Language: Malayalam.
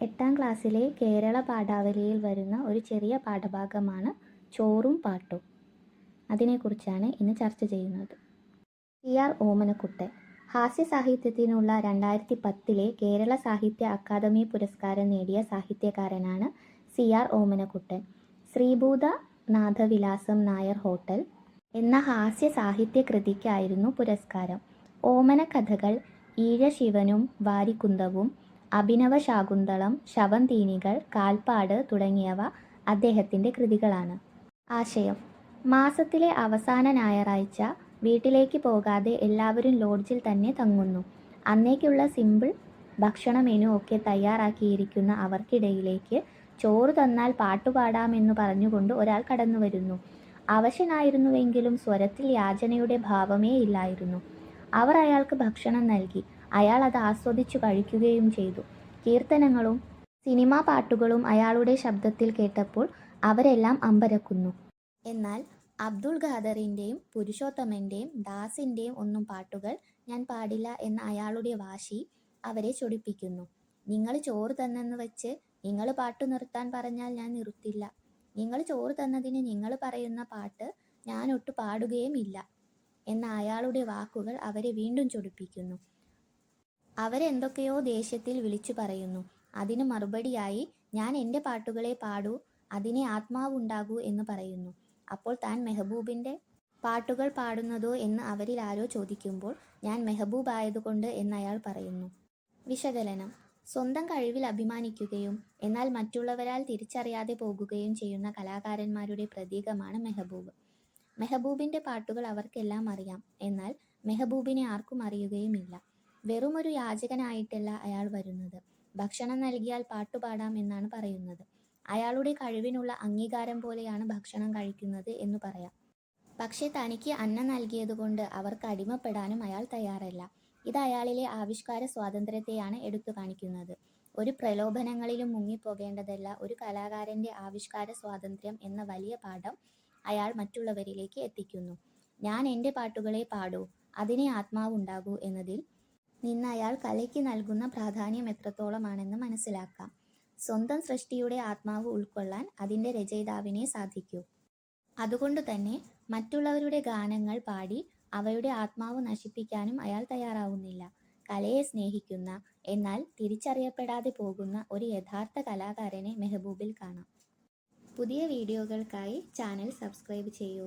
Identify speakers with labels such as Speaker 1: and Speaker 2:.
Speaker 1: എട്ടാം ക്ലാസ്സിലെ കേരള പാഠാവലിയിൽ വരുന്ന ഒരു ചെറിയ പാഠഭാഗമാണ് ചോറും പാട്ടും. അതിനെക്കുറിച്ചാണ് ഇന്ന് ചർച്ച ചെയ്യുന്നത്. C R. ഓമനക്കുട്ടൻ ഹാസ്യ സാഹിത്യത്തിനുള്ള രണ്ടായിരത്തി പത്തിലെ കേരള സാഹിത്യ അക്കാദമി പുരസ്കാരം നേടിയ സാഹിത്യകാരനാണ് C. R. Omanakuttan. Sreebhoothanathavilasam Nair hotel എന്ന ഹാസ്യ സാഹിത്യ കൃതിക്കായിരുന്നു പുരസ്കാരം. ഓമന കഥകൾ ഈഴശിവനും വാരിക്കുന്തവും അഭിനവ ശാകുന്തളം ശവന്തീനികൾ കാൽപ്പാട് തുടങ്ങിയവ അദ്ദേഹത്തിന്റെ കൃതികളാണ്. ആശയം. മാസത്തിലെ അവസാന ഞായറാഴ്ച വീട്ടിലേക്ക് പോകാതെ എല്ലാവരും ലോഡ്ജിൽ തന്നെ തങ്ങുന്നു. അന്നേക്കുള്ള സിമ്പിൾ ഭക്ഷണ മെനു ഒക്കെ തയ്യാറാക്കിയിരിക്കുന്ന അവർക്കിടയിലേക്ക് ചോറ് തന്നാൽ പാട്ടുപാടാമെന്ന് പറഞ്ഞുകൊണ്ട് ഒരാൾ കടന്നു വരുന്നു അവശനായിരുന്നുവെങ്കിലും സ്വരത്തിൽ യാചനയുടെ ഭാവമേ ഇല്ലായിരുന്നു. അവർ അയാൾക്ക് ഭക്ഷണം നൽകി. അയാൾ അത് ആസ്വദിച്ചു കഴിക്കുകയും ചെയ്തു. കീർത്തനങ്ങളും സിനിമാ പാട്ടുകളും അയാളുടെ ശബ്ദത്തിൽ കേട്ടപ്പോൾ അവരെല്ലാം അമ്പരക്കുന്നു. എന്നാൽ അബ്ദുൾ ഖാദറിന്റെയും പുരുഷോത്തമന്റെയും ദാസിന്റെയും ഒന്നും പാട്ടുകൾ ഞാൻ പാടില്ല എന്ന അയാളുടെ വാശി അവരെ ചൊടിപ്പിക്കുന്നു. നിങ്ങൾ ചോറ് തന്നെന്ന് വെച്ച് നിങ്ങൾ പാട്ട് നിർത്താൻ പറഞ്ഞാൽ ഞാൻ നിർത്തില്ല. നിങ്ങൾ ചോറ് തന്നതിന് നിങ്ങൾ പറയുന്ന പാട്ട് ഞാൻ ഒട്ടു പാടുകയും ഇല്ല എന്ന അയാളുടെ വാക്കുകൾ അവരെ വീണ്ടും ചൊടിപ്പിക്കുന്നു. അവരെന്തൊക്കെയോ ദേഷ്യത്തിൽ വിളിച്ചു പറയുന്നു. അതിന് മറുപടിയായി ഞാൻ എന്റെ പാട്ടുകളെ പാടൂ അതിനെ ആത്മാവുണ്ടാകൂ എന്ന് പറയുന്നു. അപ്പോൾ താൻ മെഹബൂബിന്റെ പാട്ടുകൾ പാടുന്നതോ എന്ന് അവരിൽ ആരോ ചോദിക്കുമ്പോൾ ഞാൻ മെഹബൂബ് ആയതുകൊണ്ട് എന്ന് അയാൾ പറയുന്നു. വിശകലനം. സ്വന്തം കഴിവിൽ അഭിമാനിക്കുകയും എന്നാൽ മറ്റുള്ളവരാൽ തിരിച്ചറിയാതെ പോകുകയും ചെയ്യുന്ന കലാകാരന്മാരുടെ പ്രതീകമാണ് മെഹബൂബ്. മെഹബൂബിന്റെ പാട്ടുകൾ അവർക്കെല്ലാം അറിയാം എന്നാൽ മെഹബൂബിനെ ആർക്കും അറിയുകയുമില്ല. വെറുമൊരു യാചകനായിട്ടല്ല അയാൾ വരുന്നത്. ഭക്ഷണം നൽകിയാൽ പാട്ടുപാടാം എന്നാണ് പറയുന്നത്. അയാളുടെ കഴിവിനുള്ള അംഗീകാരം പോലെയാണ് ഭക്ഷണം കഴിക്കുന്നത് എന്ന് പറയാം. പക്ഷേ തനിക്ക് അന്നം നൽകിയതുകൊണ്ട് അവർക്ക് അടിമപ്പെടാനും അയാൾ തയ്യാറല്ല. ഇത് അയാളിലെ ആവിഷ്കാര സ്വാതന്ത്ര്യത്തെയാണ് എടുത്തു കാണിക്കുന്നത്. ഒരു പ്രലോഭനങ്ങളിലും മുങ്ങിപ്പോകേണ്ടതല്ല. ഒരു കലാകാരന്റെ ആവിഷ്കാര സ്വാതന്ത്ര്യം എന്ന വലിയ പാഠം അയാൾ മറ്റുള്ളവരിലേക്ക് എത്തിക്കുന്നു. ഞാൻ എന്റെ പാട്ടുകളെ പാടൂ അതിനെ ആത്മാവുണ്ടാകൂ എന്നതിൽ നിന്ന് അയാൾ കലയ്ക്ക് നൽകുന്ന പ്രാധാന്യം എത്രത്തോളമാണെന്ന് മനസ്സിലാക്കാം. സ്വന്തം സൃഷ്ടിയുടെ ആത്മാവ് ഉൾക്കൊള്ളാൻ അതിന്റെ രചയിതാവിനെ സാധിക്കൂ. അതുകൊണ്ട് തന്നെ മറ്റുള്ളവരുടെ ഗാനങ്ങൾ പാടി അവയുടെ ആത്മാവ് നശിപ്പിക്കാനും അയാൾ തയ്യാറാവുന്നില്ല. കലയെ സ്നേഹിക്കുന്ന എന്നാൽ തിരിച്ചറിയപ്പെടാതെ പോകുന്ന ഒരു യഥാർത്ഥ കലാകാരനെ മെഹബൂബിൽ കാണാം. പുതിയ വീഡിയോകൾക്കായി ചാനൽ സബ്സ്ക്രൈബ് ചെയ്യൂ.